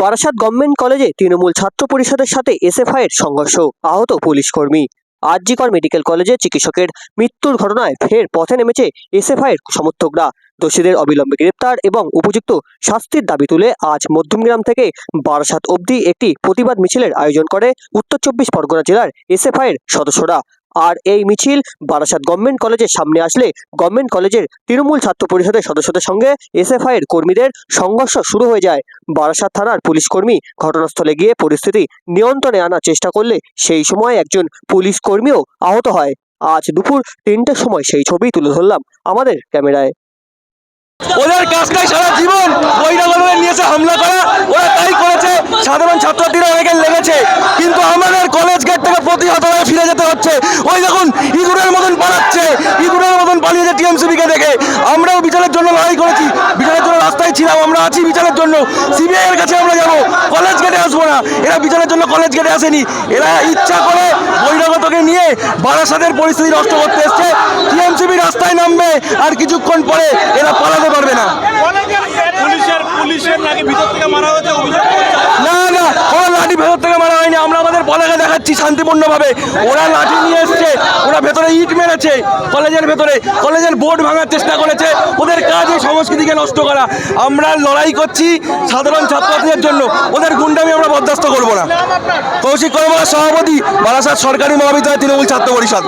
Barasat government কলেজে তৃণমূল ছাত্র পরিষদের সাথে এসএফআই এর সংঘর্ষ। আহত পুলিশ কর্মী। আরজিকর মেডিকেল কলেজে চিকিৎসকের মৃত্যুর ঘটনায় ফের পথে নেমেছে এসএফআই এর সমর্থকরা। দোষীদের অবিলম্বে গ্রেপ্তার এবং উপযুক্ত শাস্তির দাবি তুলে আজ মধ্যমগ্রাম থেকে বারাসাত অবধি একটি প্রতিবাদ মিছিলের আয়োজন করে উত্তর চব্বিশ পরগনা জেলার এসএফআই এর সদস্যরা। আর এই মিছিল বারাসাত গভর্নমেন্ট কলেজের সামনে আসলে গভর্নমেন্ট কলেজের তৃণমূল ছাত্র পরিষদের সদস্যদের সঙ্গে এসএফআই এর কর্মীদের সংঘর্ষ শুরু হয়ে যায়। বারাসাত থানার পুলিশ কর্মী ঘটনাস্থলে গিয়ে পরিস্থিতি নিয়ন্ত্রণে আনার চেষ্টা করলে সেই সময় একজন পুলিশ কর্মীও আহত হয়। আজ দুপুর তিনটের সময় সেই ছবি তুলে ধরলাম আমাদের ক্যামেরায়। ওদের কাজটাই সারা জীবন বহিরাগতদের নিয়ে এসে হামলা করা, ওরা তাই করেছে, সাধারণ ছাত্রছাত্রীরা অনেকে লেগেছে। কিন্তু আমাদের কলেজ গেট থেকে প্রতিহত হচ্ছে ওই দেখুন, ইঁদুরের মতন পালাচ্ছে, ইঁদুরের মতন পালিয়েছে টিএমসিবিকে দেখে। আমরাও বিচারের জন্য লড়াই করেছি, বিচারের জন্য রাস্তায় ছিলাম, আমরা আছি বিচারের জন্য। সিবিআই এর কাছে আমরা যাব কলেজ গেটে আসব না। এরা বিচারের জন্য কলেজ গেটে আসেনি। এরা ইচ্ছা করে বহিরাগতকে নিয়ে বারাসাতের পরিস্থিতি নষ্ট করতে এসছে। টিএমসিবি রাস্তায় নামবে, আর কিছুক্ষণ পরে এরা পালাতে পারবে না পুলিশের পুলিশের নাকি ভিতর থেকে মারা হয়েছে অভিযোগ করছে না না কোনো লাঠি ভেতর থেকে মারা হয়নি আমরা আমাদের পলাকে দেখাচ্ছি শান্তিপূর্ণভাবে। ওরা লাঠি নিয়ে এসছে, ওরা ভেতরে ইট মেরেছে, কলেজের ভেতরে। কলেজের বোর্ড ভাঙার চেষ্টা করেছে, ওদের কাজ এই সংস্কৃতিকে নষ্ট করা। আমরা লড়াই করছি সাধারণ ছাত্রছাত্রীদের জন্য। ওদের গুন্ডামি আমরা বরদাস্ত করব না। কৌশিক কর্মকার সভাপতি, বারাসাত সরকারি মহাবিদ্যালয় তৃণমূল ছাত্র পরিষদ।